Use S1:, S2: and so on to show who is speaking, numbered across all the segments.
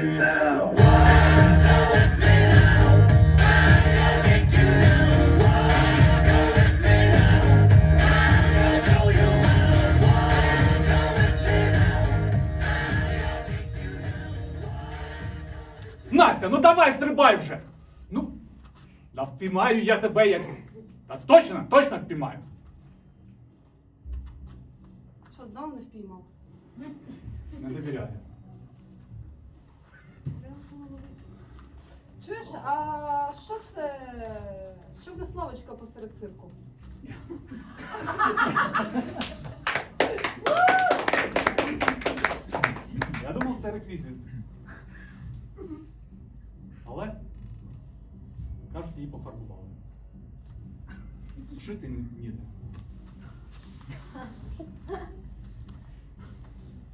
S1: me now.
S2: Настя, ну давай стрибай вже. Ну, да впіймаю я тебе як. Та точно, точно впіймаю.
S3: Що, знову не впіймав?
S2: Не довіряю.
S3: Що за посеред цирку?
S2: Я думав, це реквізит. Але кажуть, її пофарбували. Сушити ніде.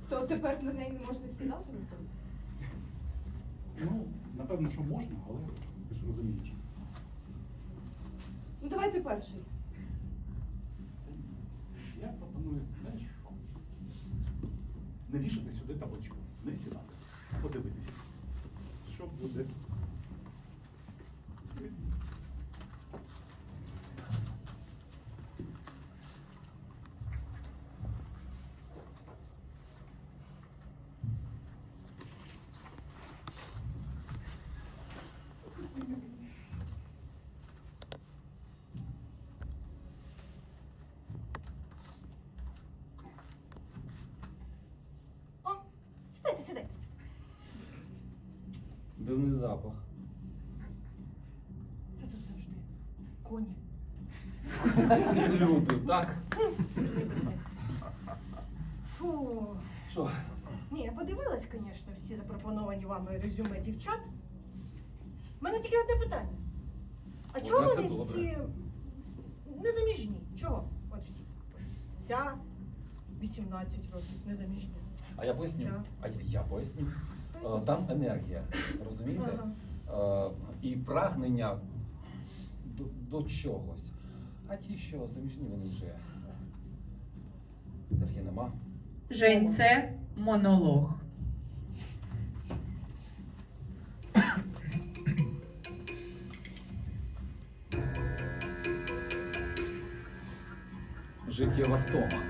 S3: То тепер на неї не можна сідати?
S2: Ну, напевно, що можна, але ти ж розумієш.
S3: Ну давай ти перший.
S2: Я пропоную, знаєш що? Не вішати сюди табочку, не сідати, подивитися. Що буде?
S4: О, сідайте.
S5: Дивний запах.
S4: Та тут завжди коні.
S5: Люди, так?
S4: Фу.
S5: Що?
S4: Ні, я подивилась, звісно, всі запропоновані вами резюме дівчат. У мене тільки одне питання. А чого
S5: це
S4: вони
S5: добре.
S4: всі незаміжні? Чого? От всі. Ця 18 років незаміжня.
S5: А я поясню. А я, я поясню. Е, Там енергія, розумієте? Е, І прагнення до, до чогось. А ті, що заміжні, вони вже. Енергії нема.
S6: Жень, це монолог.
S5: Життєва втома.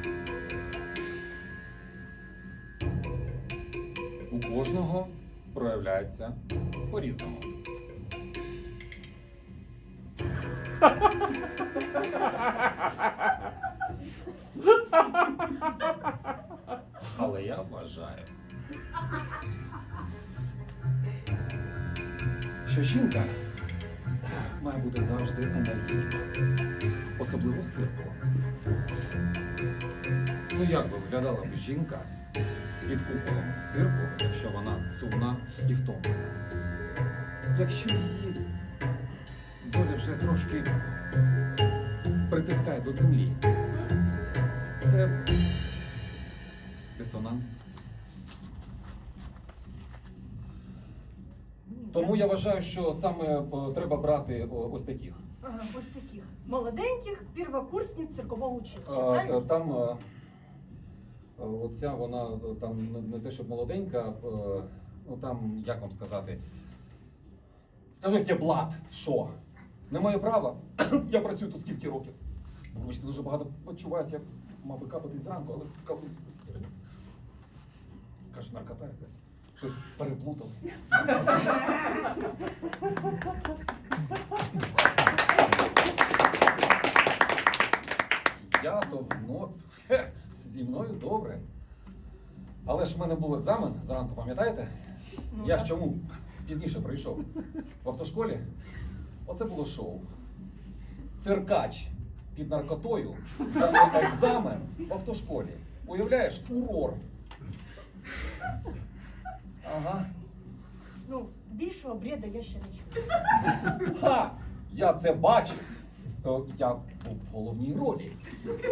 S5: Проявляється по-різному. Але я вважаю, що жінка має бути завжди енергійна, особливо в цирку. Ну як би виглядала б жінка під куполом цирку, якщо вона сумна і втомлена? Якщо її доля вже трошки притискає до землі, це дисонанс. Тому я вважаю, що саме е, треба брати ось таких.
S4: Ага, ось таких. Молоденьких первокурсниць циркового училища. Правильно?
S5: Там е, е, оця вона е, там не- те, щоб молоденька, е, ну там, як вам сказати. Скажіть, я блат, що? Не маю права. Я працюю тут скільки років. Вибачте, дуже багато почуваюся, я мав би капати зранку, але капаю. Каже, наркота якась. Щось переплутав. Я то вно... Хе, зі мною добре. Але ж в мене був екзамен зранку, пам'ятаєте?
S4: Ну,
S5: Я ж чому пізніше прийшов? В автошколі? Оце було шоу. Циркач під наркотою здає екзамен в автошколі. Уявляєш, фурор. Ага.
S4: Ну, більшого бреда я ще не чую.
S5: Ха! Я це бачив. Е, Я був в головній ролі.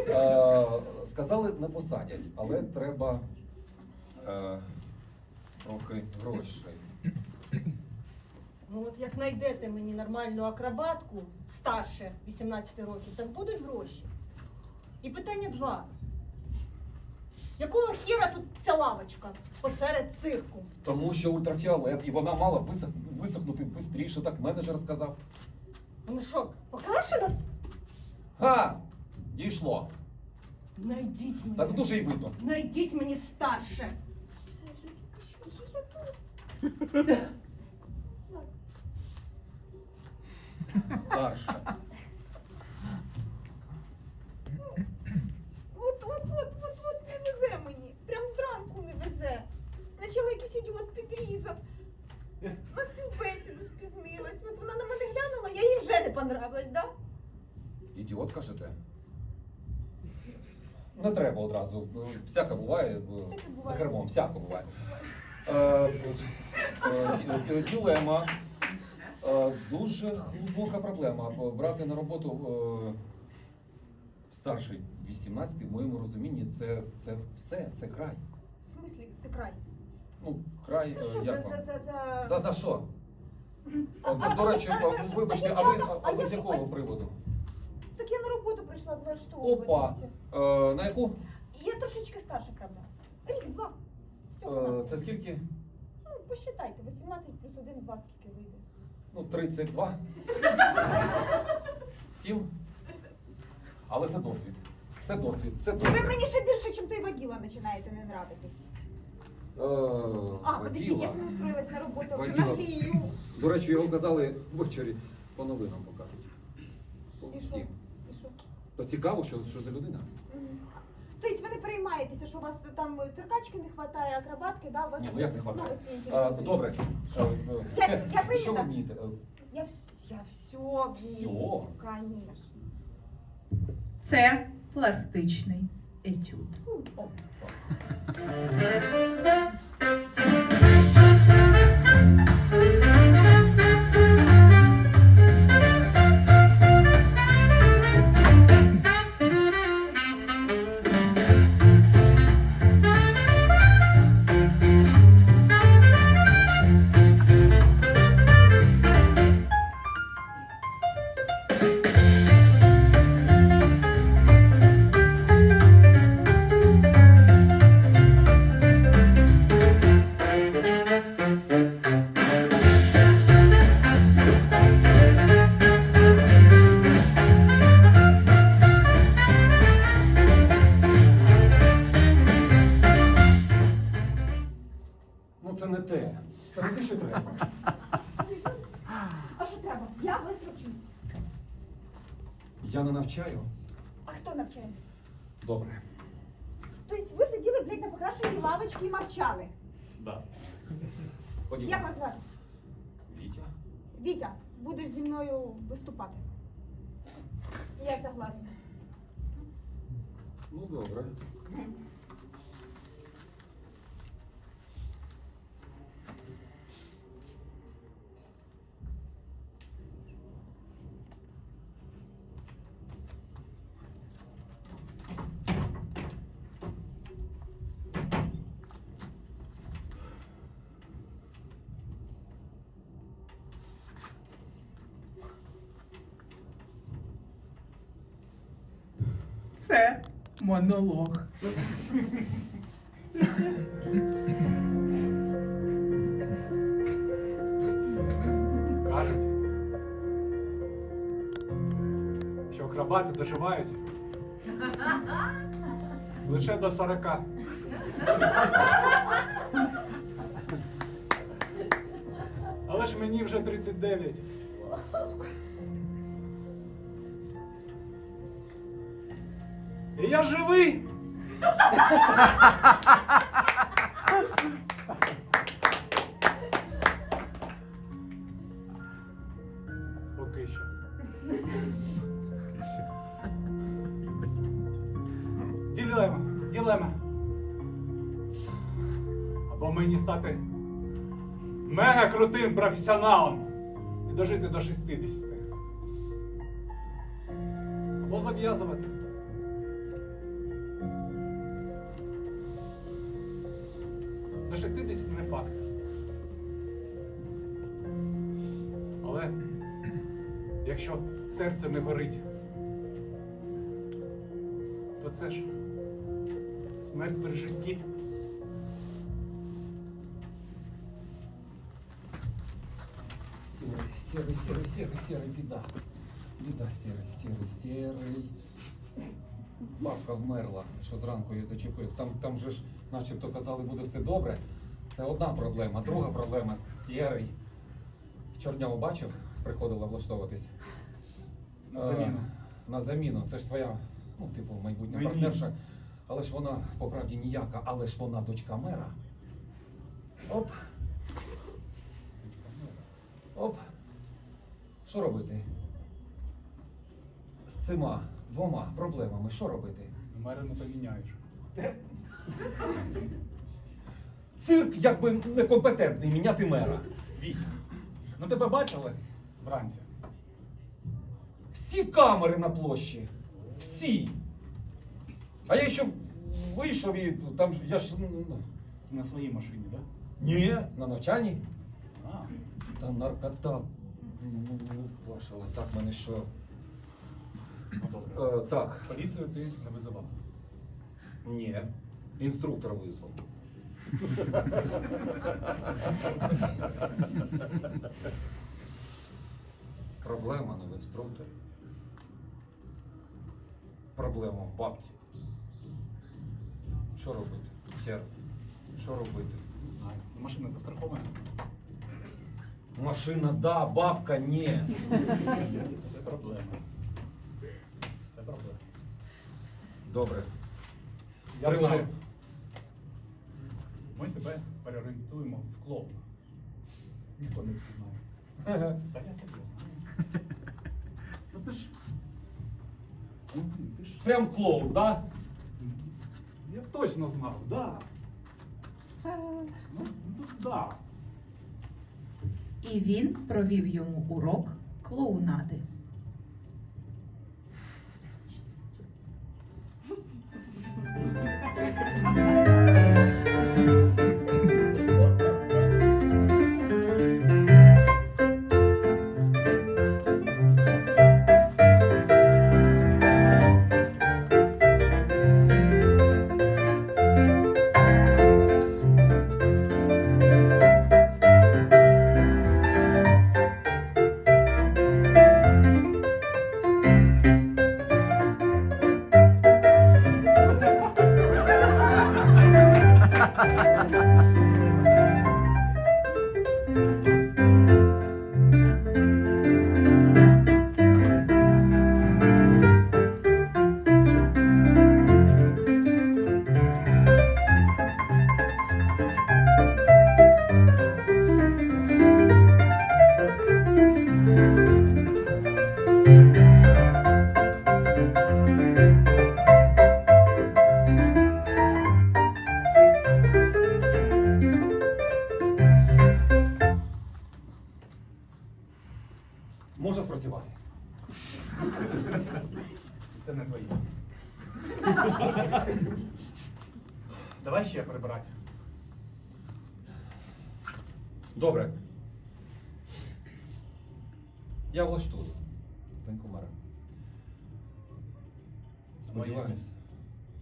S5: Е, сказали, не посадять, але треба е, трохи грошей.
S4: Ну от як знайдете мені нормальну акробатку старше 18 років, так будуть гроші. І питання два. Якого хіра тут ця лавочка посеред цирку?
S5: Тому що ультрафіолет, і вона мала висох... висохнути швидше, так менеджер сказав.
S4: Ну що, покрашена?
S5: Га! Дійшло.
S4: Найдіть мені.
S5: Так дуже й видно.
S4: Найдіть мені старше.
S5: Старша.
S1: От, от, от, от, от не везе мені. Прям зранку не везе. Спочатку якийсь ідіот підрізав. На співбесіду спізнилась. От вона на мене глянула, я їй вже не понравилась, да?
S5: Ідіот, кажете? Не треба одразу. Всяке буває.
S1: Всяке буває.
S5: За кермом, всяке буває. Е, е, е, Ділема. Е, Дуже глибока проблема. Брати на роботу е, старший 18 в моєму розумінні це, це все, це край.
S1: В смислі, це край.
S5: Ну, край,
S1: Це
S5: е,
S1: що
S5: як
S1: за,
S5: вам?
S1: за, за, за...
S5: За, за що? До речі, вибачте,
S1: а
S5: ви, а ви з якого приводу?
S1: Так я на роботу прийшла
S5: Опа!
S1: влаштовуватися.
S5: Е, На яку?
S1: Я трошечки старша, правда. Рік-два. Всього
S5: Е,
S1: на
S5: Це скільки?
S1: Ну, посчитайте, 18 плюс 1, 2, скільки вийде.
S5: Ну, 32. 7. Але це досвід. Це досвід. Це
S1: Ви
S5: добре.
S1: мені ще більше, чим той воділа, починаєте не нравитись.
S5: Е,
S1: А, подождіть, я ж не устроїлась на роботу, а вже
S5: Воділа.
S1: наглію.
S5: До речі, його казали ввечері по новинам покажуть. По
S1: І що?
S5: всім.
S1: І що?
S5: То цікаво, що, що за людина.
S1: Мгм. Тобто ви не переймаєтеся, що у вас там циркачки не вистачає, акробатки, да? У вас
S5: Ні, ну як не хватає?
S1: новості
S5: Е,
S1: інтересують.
S5: Добре.
S1: Що?
S5: Е, е,
S1: Я- я прийнята.
S5: Що ви вмієте? Е,
S1: Я, вс- я все вмію. Конечно.
S6: Це пластичний етюд.
S5: Ну Вітя,
S1: будеш зі мною виступати. Я согласна.
S5: Ну добре.
S6: Це монолог.
S2: Кажуть, що акробати доживають лише до 40. Але ж мені вже 39. І я живий. Поки що. Ділема, ділема. Або мені стати мега крутим професіоналом і дожити до 60. Або зав'язувати. Але якщо серце не горить, то це ж Смерть при житті.
S5: Сірий, сірий, сірий, сірий, сірий, біда. Біда, сірий, сірий, сірий. Бабка вмерла, що зранку її зачепив. Там, там же ж, начебто казали, буде все добре. Це одна проблема. Друга проблема сірий. Чорняву бачив, приходила влаштовуватись.
S2: На
S5: Е,
S2: заміну.
S5: На заміну. Це ж твоя, ну, типу, майбутня
S2: Мені.
S5: партнерша. Але ж вона по правді ніяка, але ж вона дочка мера. Оп. Оп. Що робити? З цими двома проблемами, що робити?
S2: Мера не поміняєш.
S5: Цирк якби некомпетентний міняти мера.
S2: Вітя, ну тебе бачили вранці?
S5: Всі камери на площі. Всі. А я ще вийшов і там ж- я ж. ну,
S2: На своїй машині, так?
S5: Ні, на навчанні.
S2: Да? А,
S5: Та наркота. Ну, ваша так мене що.
S2: ну добре.
S5: Е, так.
S2: Поліцію ти не визивав.
S5: Ні. Інструктор визвав. Проблема не в інструкторі. Проблема в бабці. Що робити? Сер, що робити?
S2: Не знаю. Ну, Машина застрахована.
S5: Машина да, бабка ні.
S2: Це проблема. Це проблема.
S5: Добре. З
S2: Я
S5: приводу-
S2: знаю. Ми тебе переорієнтуємо в клоуна. Ніхто не впізнає. Та я себе знаю. Ну ти ж. Ну, блін, ти ж.
S5: Прям клоун, да?
S2: Я точно знав, да. Ну, ну да.
S6: І він провів йому урок клоунади. 頑張って。
S5: Може спрацювати.
S2: Це не твої. Давай ще прибирати.
S5: Добре. Я влаштую. Доньку мера. Сподіваюсь.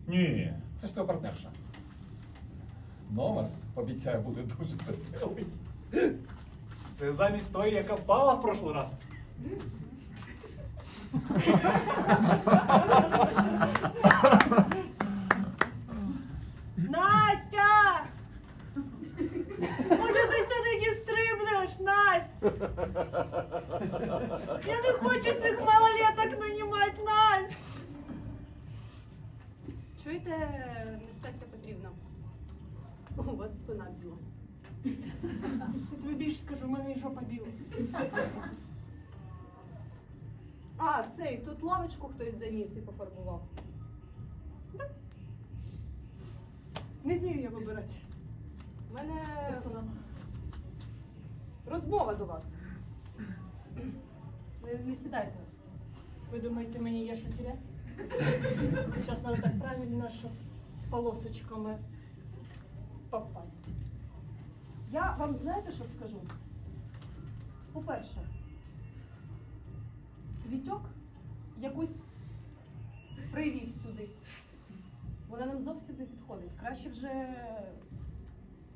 S5: Ні, це ж твоя партнерша. Номер, обіцяю, буде дуже веселий.
S2: Це замість тої, яка впала в прошлий раз.
S4: Mm-hmm. Не вмію я вибирати
S3: У мене
S4: персонал.
S3: розмова до вас. Ви не сідайте.
S4: Ви думаєте, мені є що теряти? Зараз треба так правильно, щоб полосочками попасть.
S3: Я вам знаєте, що скажу? По-перше, Вітьок якусь привів сюди. Вона нам зовсім не підходить. Краще вже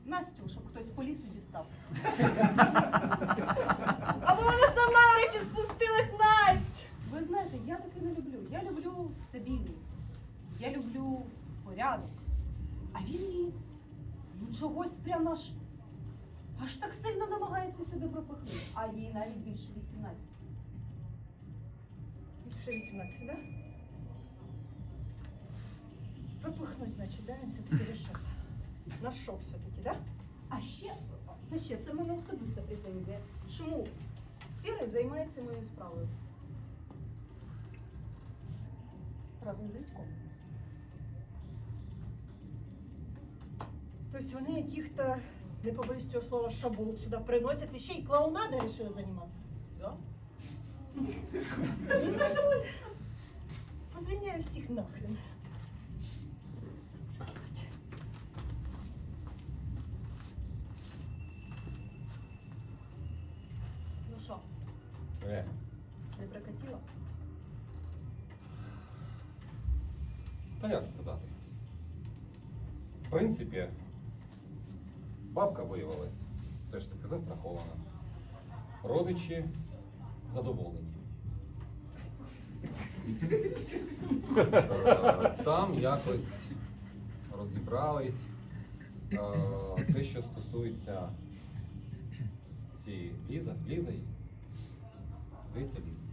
S3: Настю, щоб хтось по лісі дістав. особиста претензія. Чому Сірий займається моєю справою? Разом з Вітьком.
S4: Тобто вони яких-то, не побоюсь цього слова, шабул сюди приносять і ще й клоунадою вирішили займатися. Да? Позвільняю всіх нахрен.
S5: В принципі, бабка виявилась все ж таки застрахована. Родичі задоволені. Там якось розібрались. Е, Те, що стосується цієї Ліза, Ліза? Здається, Ліза.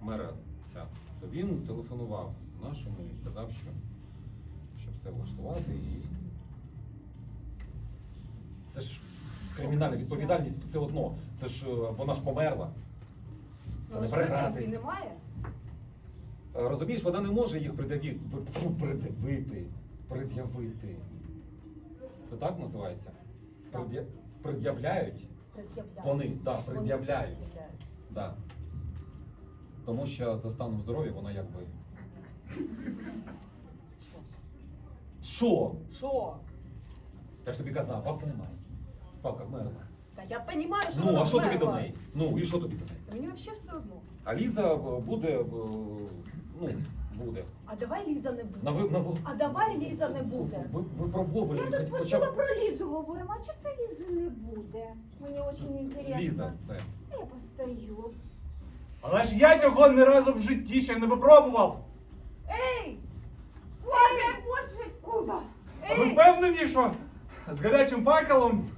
S5: Мера ця. То він телефонував нашому і казав, що все влаштувати і. Це ж кримінальна відповідальність все одно. Це ж е, вона ж померла. Це не
S3: ж претензій
S5: переграти.
S3: немає.
S5: Е, Розумієш, вона не може їх придавити, придавити, пред'явити. Це так називається?
S3: Так.
S5: Пред'я- Пред'являють?
S3: Пред'являють.
S5: Вони, да, пред'являють.
S3: пред'являють.
S5: Да. Тому що за станом здоров'я вона якби. Що?
S3: Що?
S5: Я ж тобі казав, бабка немає. Бабка вмерла.
S3: Та я розумію, що
S5: Ну,
S3: вона
S5: а що тобі до
S3: вмерла.
S5: неї? Ну, і що тобі до неї?
S3: Та Мені взагалі все одно.
S5: А Ліза е, буде. е, Ну, буде.
S3: А давай Ліза не буде.
S5: На ви, на ви,
S3: А давай Ліза не буде.
S5: ви, випробовували.
S1: Я тут
S5: хоча
S1: почула
S5: б-
S1: про Лізу говоримо, а чого це Лізи не буде? Мені дуже інтересно.
S5: Ліза, це.
S1: Я постою.
S2: Але ж я цього ні разу в житті ще не випробував.
S1: Ей!
S2: А ви впевнені, що з гарячим факелом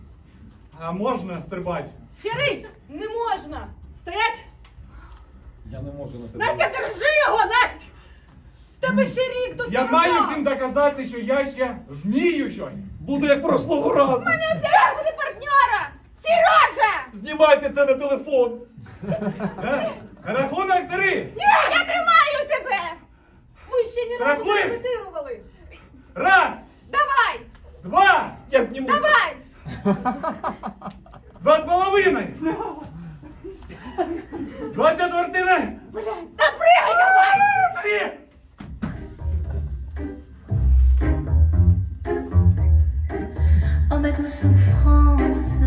S2: а, можна стрибати?
S4: Сірий!
S3: Не можна!
S4: Стоять!
S5: Я не можу на це.
S4: Настя, держи його, Настя!
S3: В тебе ще рік до
S2: Я маю всім доказати, що я ще вмію щось.
S5: Буду як прошлого разу.
S1: Я буде партнера! Сережа!
S5: Знімайте це на телефон.
S2: Е? Рахунок три!
S1: Ні, Я тримаю тебе!
S3: Ви ще ні разу не
S2: Рахуєш?
S3: репетирували!
S2: Раз,
S1: Давай!
S2: Два!
S5: Я сниму. Давай! Два з половиной! Два с четвертиной!
S1: Да давай! Три! Oh ma douce souffrance